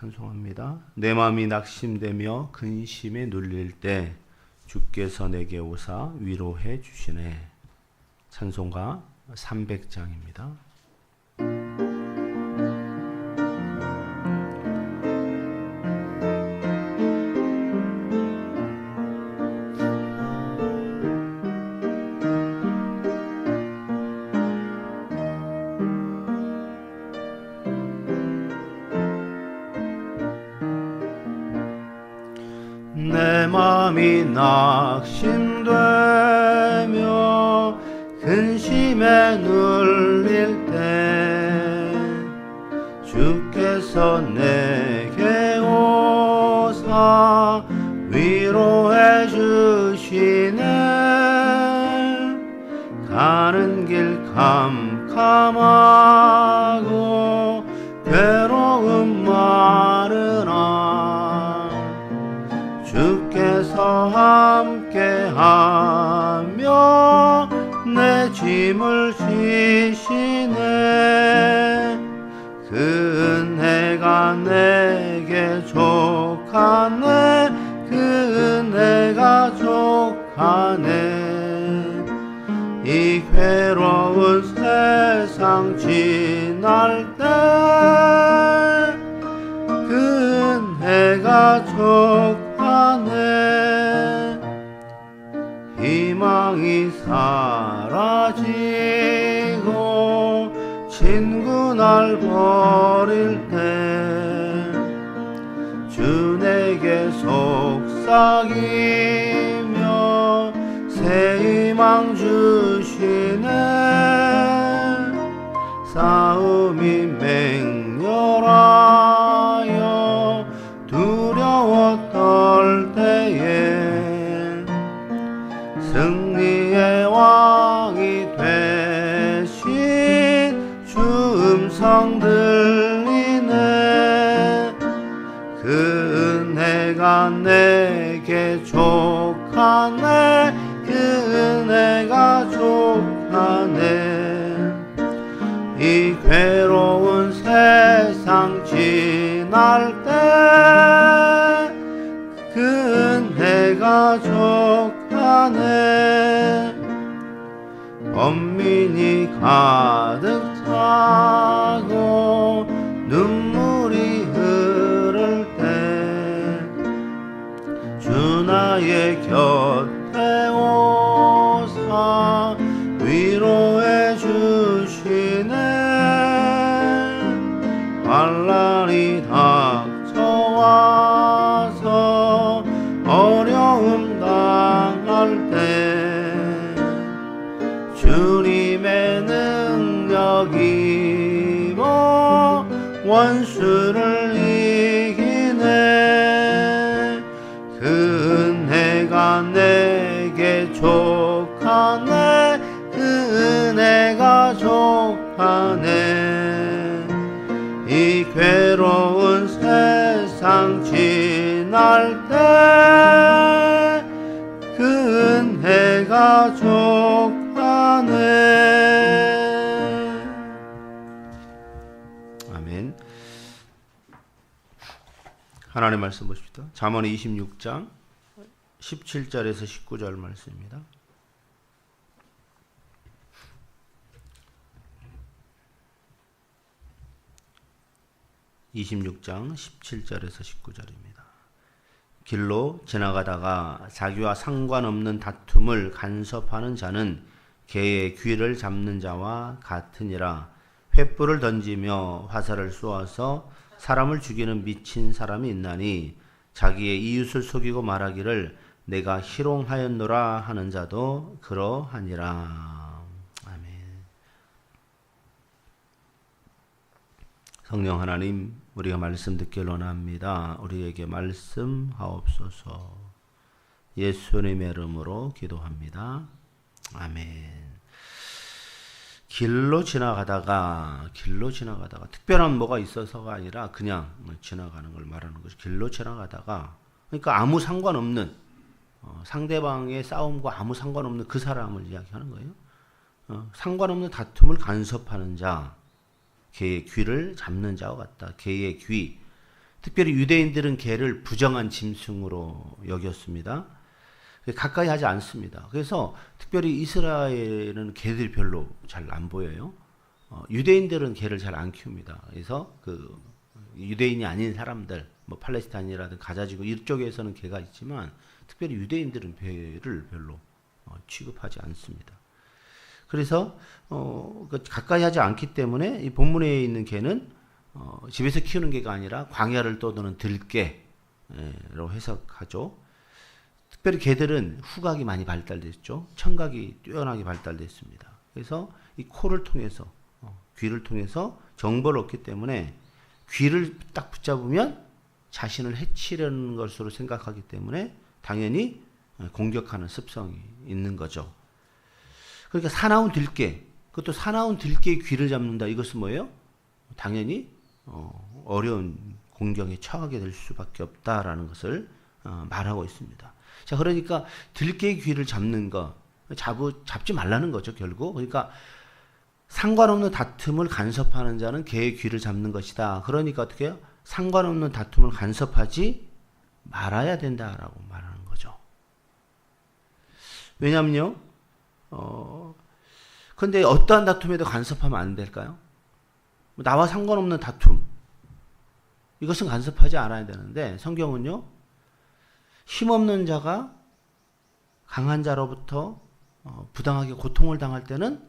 찬송합니다. 내 마음이 낙심되며 근심에 눌릴 때 주께서 내게 오사 위로해 주시네. 찬송가 300장입니다. 낙심되며 근심에 눌릴 때 주께서 내게 오사 위로해 주시네. 가는 길 캄캄하고 짐을 지시네. 그 은혜가 내게 족하네. 그 은혜가 족하네. 이 괴로운 세상 지날 때그 은혜가 족하네. 희망이 사 라지고 친구 날 버릴 때 주 내게 속삭이며 새 희망 주시네. 싸움이 맹렬하 족하네. 그 은혜가 족하네. 이 괴로운 세상 지날 때 그 은혜가 족하네. 엄민이 가득 차 주나 은혜가 내게 족하네. 그 은혜가 족하네. 이 괴로운 세상 지날 때 그 은혜가 족하네. 아멘. 하나님 말씀 보십시다. 잠언 26장 17절에서 19절 말씀입니다 26장 17절에서 19절입니다. 길로 지나가다가 자기와 상관없는 다툼을 간섭하는 자는 개의 귀를 잡는 자와 같으니라. 횃불을 던지며 화살을 쏘아서 사람을 죽이는 미친 사람이 있나니 자기의 이웃을 속이고 말하기를 내가 희롱하였노라 하는 자도 그러하니라. 아멘. 성령 하나님, 우리가 말씀 듣길 원합니다. 우리에게 말씀하옵소서. 예수님의 이름으로 기도합니다. 아멘. 길로 지나가다가 길로 지나가다가 특별한 뭐가 있어서가 아니라 그냥 지나가는 걸 말하는 거죠. 길로 지나가다가 그러니까 아무 상관없는 어, 상대방의 싸움과 아무 상관없는 그 사람을 이야기하는 거예요. 어, 상관없는 다툼을 간섭하는 자, 개의 귀를 잡는 자와 같다. 개의 귀. 특별히 유대인들은 개를 부정한 짐승으로 여겼습니다. 가까이 하지 않습니다. 그래서 특별히 이스라엘은 개들이 별로 잘 안 보여요. 어, 유대인들은 개를 잘 안 키웁니다. 그래서 그 유대인이 아닌 사람들, 뭐 팔레스타인이라든 가자지구 이쪽에서는 개가 있지만 특별히 유대인들은 개를 별로 어, 취급하지 않습니다. 그래서 어, 그 가까이 하지 않기 때문에 이 본문에 있는 개는 어, 집에서 키우는 개가 아니라 광야를 떠도는 들개로 해석하죠. 특별히 개들은 후각이 많이 발달됐죠. 청각이 뛰어나게 발달됐습니다. 그래서 이 코를 통해서 어, 귀를 통해서 정보를 얻기 때문에 귀를 딱 붙잡으면 자신을 해치려는 것으로 생각하기 때문에 당연히 공격하는 습성이 있는 거죠. 그러니까 사나운 들깨, 그것도 사나운 들깨의 귀를 잡는다. 이것은 뭐예요? 당연히 어, 어려운 공경에 처하게 될 수밖에 없다라는 것을 어, 말하고 있습니다. 자, 그러니까 들깨의 귀를 잡는 거, 잡, 잡지 말라는 거죠, 결국. 그러니까 상관없는 다툼을 간섭하는 자는 개의 귀를 잡는 것이다. 그러니까 어떻게 해요? 상관없는 다툼을 간섭하지 말아야 된다라고. 왜냐면요, 어, 근데 어떠한 다툼에도 간섭하면 안 될까요? 나와 상관없는 다툼. 이것은 간섭하지 않아야 되는데, 성경은요, 힘없는 자가 강한 자로부터 어, 부당하게 고통을 당할 때는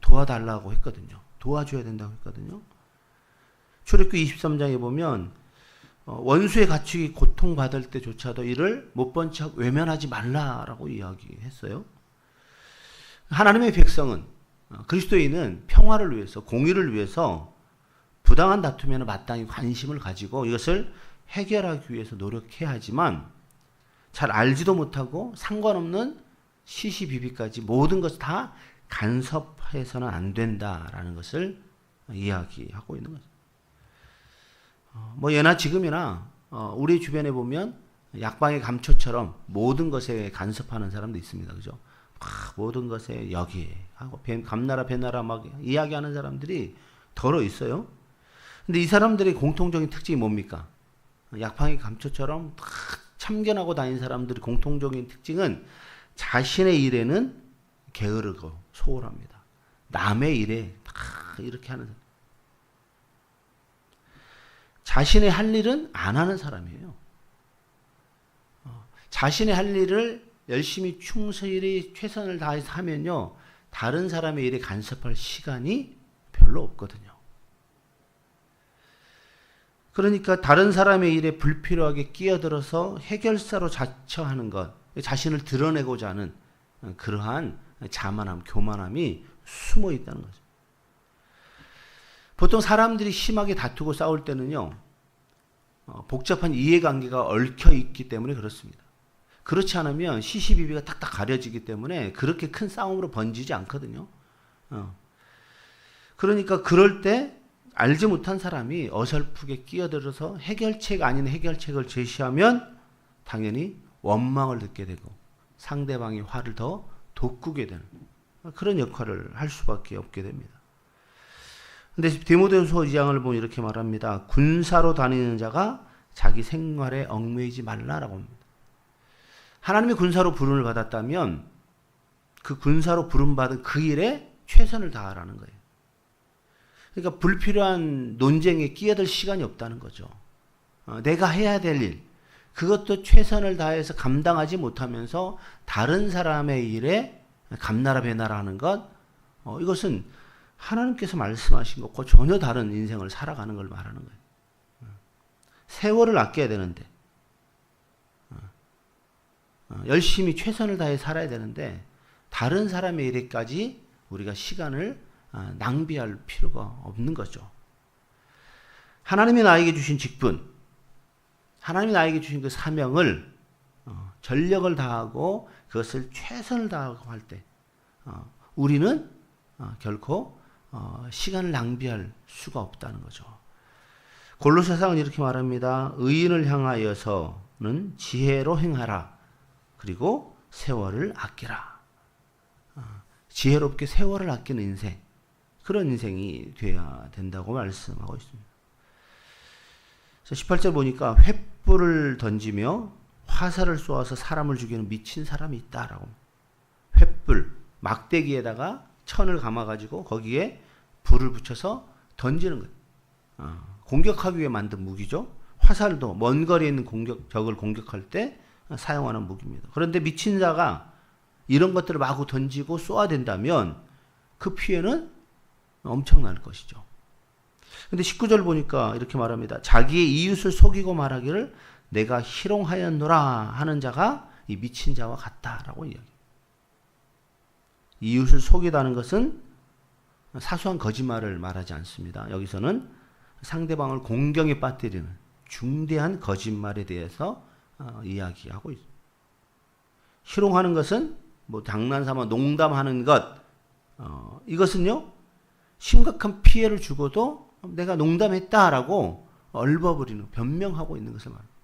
도와달라고 했거든요. 도와줘야 된다고 했거든요. 출애굽 23장에 보면 어, 원수의 가축이 고 통받을 때조차도 이를 못 본 척 외면하지 말라라고 이야기했어요. 하나님의 백성은 어, 그리스도인은 평화를 위해서 공의를 위해서 부당한 다툼에는 마땅히 관심을 가지고 이것을 해결하기 위해서 노력해야 하지만 잘 알지도 못하고 상관없는 시시비비까지 모든 것을 다 간섭해서는 안 된다라는 것을 이야기하고 있는 거죠. 어, 뭐 예나 지금이나 어, 우리 주변에 보면 약방의 감초처럼 모든 것에 간섭하는 사람도 있습니다. 그죠? 모든 것에 여기 하고 감나라 배나라 막 이야기하는 사람들이 더러 있어요. 근데 이 사람들의 공통적인 특징이 뭡니까? 약방의 감초처럼 참견하고 다닌 사람들의 공통적인 특징은 자신의 일에는 게으르고 소홀합니다. 남의 일에 다 이렇게 하는. 자신의 할 일은 안 하는 사람이에요. 어, 자신의 할 일을 열심히 충실히 최선을 다해서 하면요. 다른 사람의 일에 간섭할 시간이 별로 없거든요. 그러니까 다른 사람의 일에 불필요하게 끼어들어서 해결사로 자처하는 것, 자신을 드러내고자 하는 그러한 자만함, 교만함이 숨어 있다는 거죠. 보통 사람들이 심하게 다투고 싸울 때는요, 어, 복잡한 이해관계가 얽혀 있기 때문에 그렇습니다. 그렇지 않으면 시시비비가 딱딱 가려지기 때문에 그렇게 큰 싸움으로 번지지 않거든요. 어. 그러니까 그럴 때 알지 못한 사람이 어설프게 끼어들어서 해결책 아닌 해결책을 제시하면 당연히 원망을 듣게 되고 상대방의 화를 더 돋구게 되는 그런 역할을 할 수밖에 없게 됩니다. 근데 디모데후서 2장을 보면 이렇게 말합니다. 군사로 다니는 자가 자기 생활에 얽매이지 말라라고 합니다. 하나님의 군사로 부름을 받았다면 그 군사로 부름받은 그 일에 최선을 다하라는 거예요. 그러니까 불필요한 논쟁에 끼어들 시간이 없다는 거죠. 어, 내가 해야 될 일, 그것도 최선을 다해서 감당하지 못하면서 다른 사람의 일에 감나라 배나라 하는 것, 어, 이것은 하나님께서 말씀하신 것과 전혀 다른 인생을 살아가는 걸 말하는 거예요. 어, 세월을 아껴야 되는데, 열심히 최선을 다해 살아야 되는데, 다른 사람의 일에까지 우리가 시간을 아, 낭비할 필요가 없는 거죠. 하나님이 나에게 주신 직분, 하나님이 나에게 주신 그 사명을 어, 전력을 다하고 그것을 최선을 다하고 할 때, 어, 우리는 어, 결코 어, 시간을 낭비할 수가 없다는 거죠. 골로새상은 이렇게 말합니다. 의인을 향하여서는 지혜로 행하라. 그리고 세월을 아끼라. 어, 지혜롭게 세월을 아끼는 인생. 그런 인생이 되어야 된다고 말씀하고 있습니다. 18절 보니까 횃불을 던지며 화살을 쏘아서 사람을 죽이는 미친 사람이 있다라고. 횃불, 막대기에다가 천을 감아가지고 거기에 불을 붙여서 던지는 거예요. 어, 공격하기 위해 만든 무기죠. 화살도 먼 거리에 있는 공격, 적을 공격할 때 사용하는 무기입니다. 그런데 미친 자가 이런 것들을 마구 던지고 쏘아댄다면 그 피해는 엄청날 것이죠. 근데 19절 보니까 이렇게 말합니다. 자기의 이웃을 속이고 말하기를 내가 희롱하였노라 하는 자가 이 미친 자와 같다라고 이야기. 이웃을 속이다는 것은 사소한 거짓말을 말하지 않습니다. 여기서는 상대방을 공경에 빠뜨리는 중대한 거짓말에 대해서 어, 이야기하고 있습니다. 희롱하는 것은 뭐 장난삼아 농담하는 것 어, 이것은요 심각한 피해를 주고도 내가 농담했다라고 얼버무리는 변명하고 있는 것을 말합니다.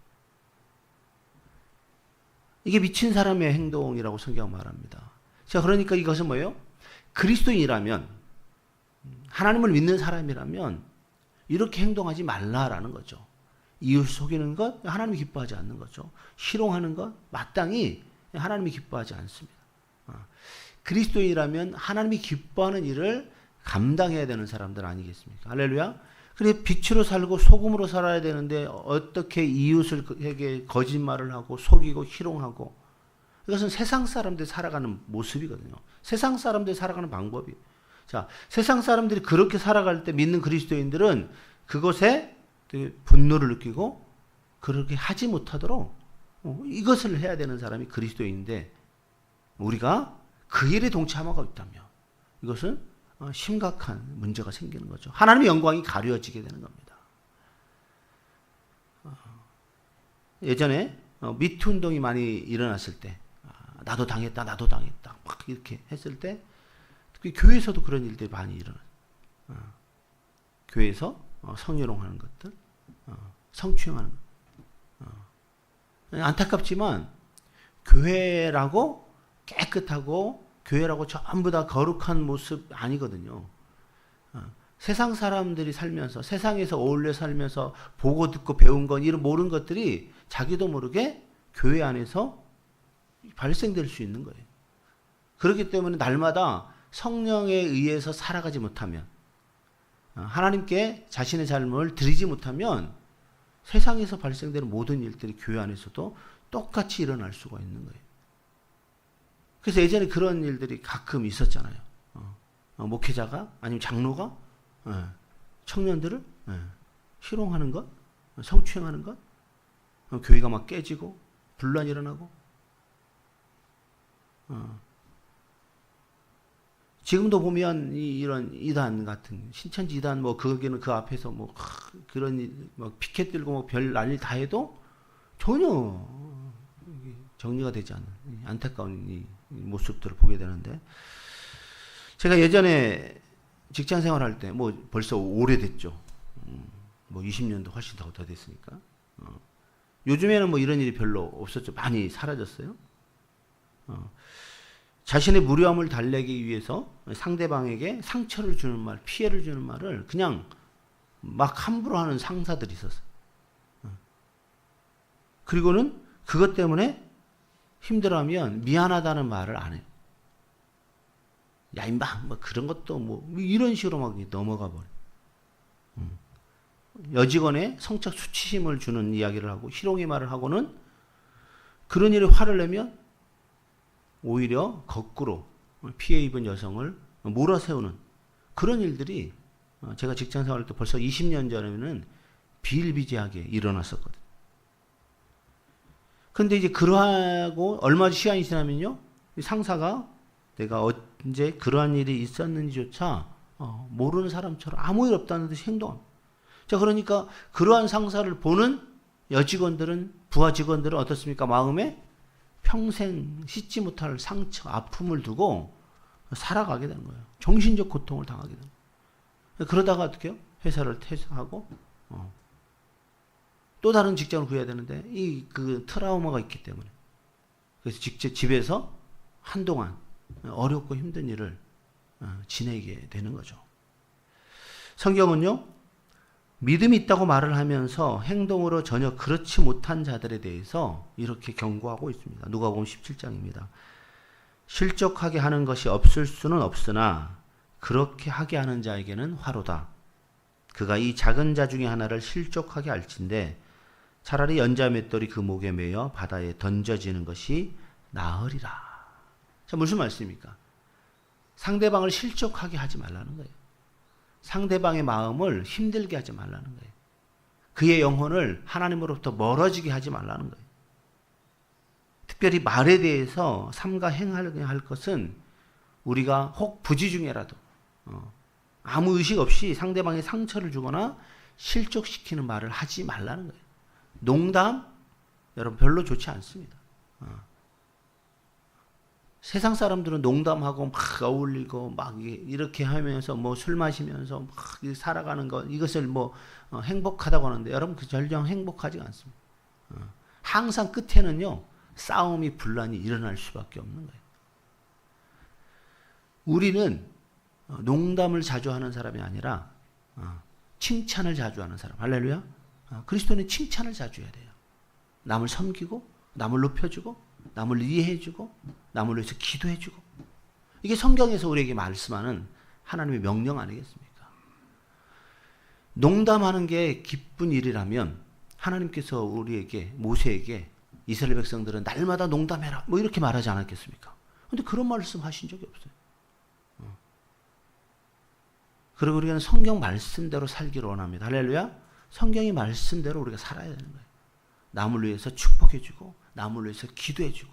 이게 미친 사람의 행동이라고 성경 말합니다. 자, 그러니까 이것은 뭐예요? 그리스도인이라면 하나님을 믿는 사람이라면 이렇게 행동하지 말라라는 거죠. 이웃 속이는 것 하나님이 기뻐하지 않는 거죠. 희롱하는 것 마땅히 하나님이 기뻐하지 않습니다. 어. 그리스도인이라면 하나님이 기뻐하는 일을 감당해야 되는 사람들 아니겠습니까? 할렐루야. 그래 빛으로 살고 소금으로 살아야 되는데 어떻게 이웃을에게 거짓말을 하고 속이고 희롱하고 이것은 세상 사람들이 살아가는 모습이거든요. 세상 사람들이 살아가는 방법이. 자, 세상 사람들이 그렇게 살아갈 때 믿는 그리스도인들은 그것에 분노를 느끼고 그렇게 하지 못하도록 어, 이것을 해야 되는 사람이 그리스도인인데 우리가 그 일에 동참하고 있다면 이것은 어, 심각한 문제가 생기는 거죠. 하나님의 영광이 가려지게 되는 겁니다. 어, 예전에 미투 운동이 많이 일어났을 때 아, 나도 당했다, 나도 당했다 막 이렇게 했을 때 교회에서도 그런 일들이 많이 일어나. 교회에서 성희롱하는 것들, 성추행하는 것. 안타깝지만 교회라고 깨끗하고 교회라고 전부 다 거룩한 모습 아니거든요. 어, 세상 사람들이 살면서 세상에서 어울려 살면서 보고 듣고 배운 건 이런 모르는 것들이 자기도 모르게 교회 안에서 발생될 수 있는 거예요. 그렇기 때문에 날마다 성령에 의해서 살아가지 못하면 어, 하나님께 자신의 삶을 드리지 못하면 세상에서 발생되는 모든 일들이 교회 안에서도 똑같이 일어날 수가 있는 거예요. 그래서 예전에 그런 일들이 가끔 있었잖아요. 어, 어, 목회자가 아니면 장로가 어, 청년들을 예, 희롱하는 것, 성추행하는 것, 어, 교회가 막 깨지고 분란이 일어나고 어, 지금도 보면 이, 런 이단 같은 신천지 이단 뭐 거기는 그 앞에서 뭐 그런 뭐 피켓 들고 뭐 별 난리 다 해도 전혀 정리가 되지 않는 안타까운 이 모습들을 보게 되는데 제가 예전에 직장 생활할 때 뭐 벌써 오래됐죠. 음, 뭐 20년도 훨씬 더, 더 됐으니까. 어. 요즘에는 뭐 이런 일이 별로 없었죠. 많이 사라졌어요. 어. 자신의 무료함을 달래기 위해서 상대방에게 상처를 주는 말, 피해를 주는 말을 그냥 막 함부로 하는 상사들이 있었어요. 어. 그리고는 그것 때문에 힘들어하면 미안하다는 말을 안 해요. 야, 임마, 뭐 그런 것도 뭐, 이런 식으로 막 넘어가 버려. 음. 여직원의 성적 수치심을 주는 이야기를 하고, 희롱의 말을 하고는 그런 일에 화를 내면 오히려 거꾸로 피해 입은 여성을 몰아세우는 그런 일들이 어, 제가 직장 생활할 때 벌써 20년 전에는 비일비재하게 일어났었거든. 근데 이제 그러하고 얼마 시간이 지나면요. 상사가 내가 언제 그러한 일이 있었는지조차 어, 모르는 사람처럼 아무 일 없다는 듯이 행동합니다. 자, 그러니까 그러한 상사를 보는 여직원들은, 부하 직원들은 어떻습니까? 마음에 평생 씻지 못할 상처, 아픔을 두고 살아가게 되는 거예요. 정신적 고통을 당하게 되는 거예요. 그러다가 어떻게 해요? 회사를 퇴사하고, 어. 또 다른 직장을 구해야 되는데, 이 그 트라우마가 있기 때문에. 그래서 직접 집에서 한동안 어렵고 힘든 일을 어, 지내게 되는 거죠. 성경은요, 믿음이 있다고 말을 하면서 행동으로 전혀 그렇지 못한 자들에 대해서 이렇게 경고하고 있습니다. 누가 보면 17장입니다. 실족하게 하는 것이 없을 수는 없으나 그렇게 하게 하는 자에게는 화로다. 그가 이 작은 자 중에 하나를 실족하게 할진데 차라리 연자 맷돌이 그 목에 매여 바다에 던져지는 것이 나으리라. 자, 무슨 말씀입니까? 상대방을 실족하게 하지 말라는 거예요. 상대방의 마음을 힘들게 하지 말라는 거예요. 그의 영혼을 하나님으로부터 멀어지게 하지 말라는 거예요. 특별히 말에 대해서 삼가 행하할 것은 우리가 혹 부지 중에라도 어, 아무 의식 없이 상대방의 상처를 주거나 실족시키는 말을 하지 말라는 거예요. 농담 여러분 별로 좋지 않습니다. 어. 세상 사람들은 농담하고 막 어울리고 막 이렇게 하면서 뭐 술 마시면서 막 살아가는 것 이것을 뭐 어, 행복하다고 하는데 여러분 그 전령 행복하지 않습니다. 어. 항상 끝에는요 싸움이 분란이 일어날 수밖에 없는 거예요. 우리는 어, 농담을 자주 하는 사람이 아니라 어, 칭찬을 자주 하는 사람. 할렐루야. 어, 그리스도는 칭찬을 자주 해야 돼요. 남을 섬기고 남을 높여주고 남을 이해해주고 남을 위해서 기도해주고 이게 성경에서 우리에게 말씀하는 하나님의 명령 아니겠습니까? 농담하는 게 기쁜 일이라면 하나님께서 우리에게 모세에게 이스라엘 백성들은 날마다 농담해라 뭐 이렇게 말하지 않았겠습니까? 근데 그런 말씀 하신 적이 없어요. 어. 그리고 우리는 성경 말씀대로 살기를 원합니다. 할렐루야. 성경이 말씀대로 우리가 살아야 되는 거예요. 남을 위해서 축복해주고, 남을 위해서 기도해주고,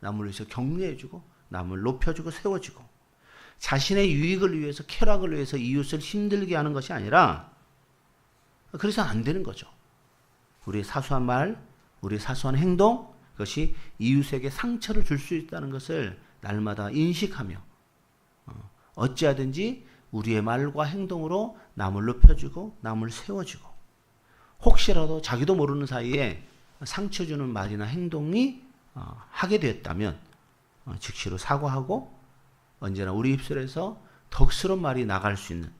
남을 위해서 격려해주고, 남을 높여주고, 세워주고, 자신의 유익을 위해서, 쾌락을 위해서 이웃을 힘들게 하는 것이 아니라, 그래서 안 되는 거죠. 우리의 사소한 말, 우리의 사소한 행동, 그것이 이웃에게 상처를 줄 수 있다는 것을 날마다 인식하며, 어, 어찌하든지 우리의 말과 행동으로 남을 높여주고, 남을 세워주고, 혹시라도 자기도 모르는 사이에 상처 주는 말이나 행동이 어, 하게 되었다면 어, 즉시로 사과하고 언제나 우리 입술에서 덕스러운 말이 나갈 수 있는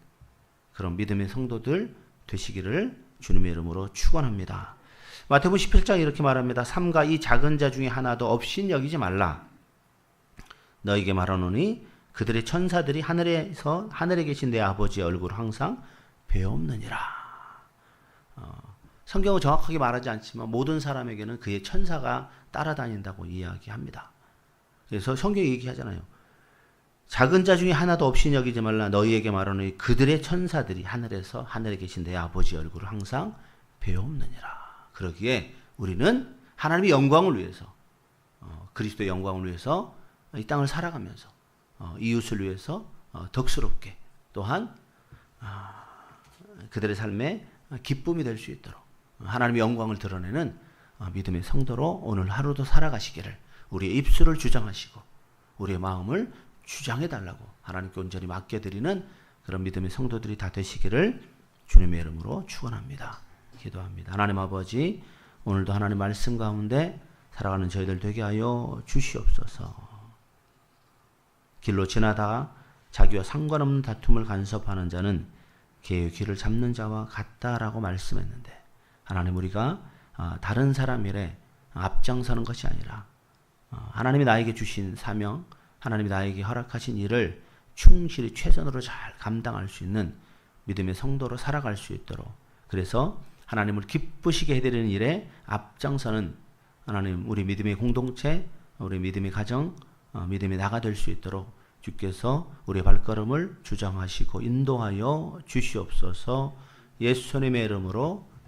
그런 믿음의 성도들 되시기를 주님의 이름으로 축원합니다. 마태복음 17장 이렇게 말합니다. 삼가 이 작은 자 중에 하나도 없인 여기지 말라. 너에게 말하노니 그들의 천사들이 하늘에서 하늘에 계신 내 아버지의 얼굴 항상 배옵느니라. 어, 성경은 정확하게 말하지 않지만 모든 사람에게는 그의 천사가 따라다닌다고 이야기합니다. 그래서 성경이 얘기하잖아요. 작은 자 중에 하나도 없이 여기지 말라 너희에게 말하노니 그들의 천사들이 하늘에서 하늘에 계신 내 아버지 얼굴을 항상 배옵느니라. 그러기에 우리는 하나님의 영광을 위해서 어, 그리스도의 영광을 위해서 이 땅을 살아가면서 어, 이웃을 위해서 어, 덕스럽게 또한 아, 그들의 삶에 기쁨이 될 수 있도록 하나님의 영광을 드러내는 어, 믿음의 성도로 오늘 하루도 살아가시기를 우리의 입술을 주장하시고 우리의 마음을 주장해 달라고 하나님께 온전히 맡겨 드리는 그런 믿음의 성도들이 다 되시기를 주님의 이름으로 축원합니다. 기도합니다. 하나님 아버지 오늘도 하나님 말씀 가운데 살아가는 저희들 되게 하여 주시옵소서. 길로 지나다가 자기와 상관없는 다툼을 간섭하는 자는 개의 귀를 잡는 자와 같다라고 말씀했는데 하나님 우리가 어, 다른 사람 일에 앞장서는 것이 아니라 어, 하나님이 나에게 주신 사명, 하나님이 나에게 허락하신 일을 충실히 최선으로 잘 감당할 수 있는 믿음의 성도로 살아갈 수 있도록. 그래서 하나님을 기쁘시게 해드리는 일에 앞장서는 하나님 우리 믿음의 공동체, 우리 믿음의 가정, 어, 믿음의 나가 될 수 있도록 주께서 우리 발걸음을 주장하시고 인도하여 주시옵소서. 예수님의 이름으로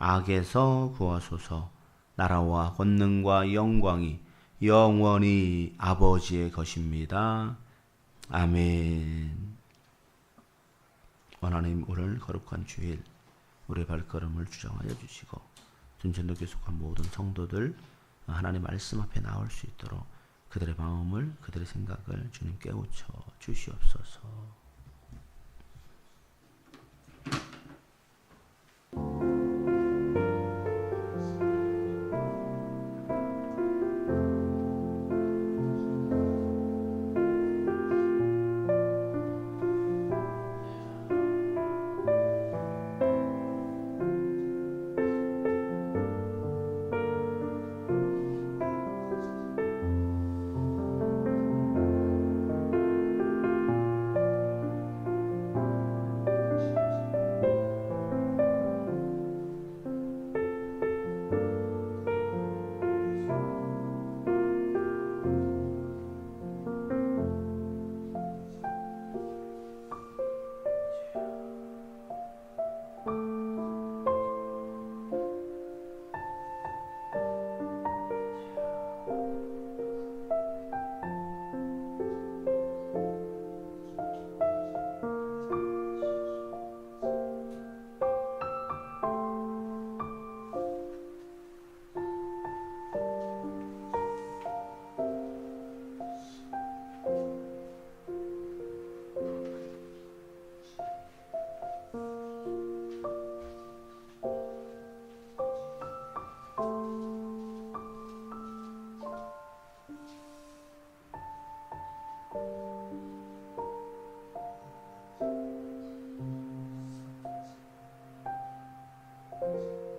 악에서 구하소서 나라와 권능과 영광이 영원히 아버지의 것입니다. 아멘. 하나님 오늘 거룩한 주일 우리 발걸음을 주장하여 주시고 전전도 계속한 모든 성도들 하나님 말씀 앞에 나올 수 있도록 그들의 마음을 그들의 생각을 주님 깨우쳐 주시옵소서.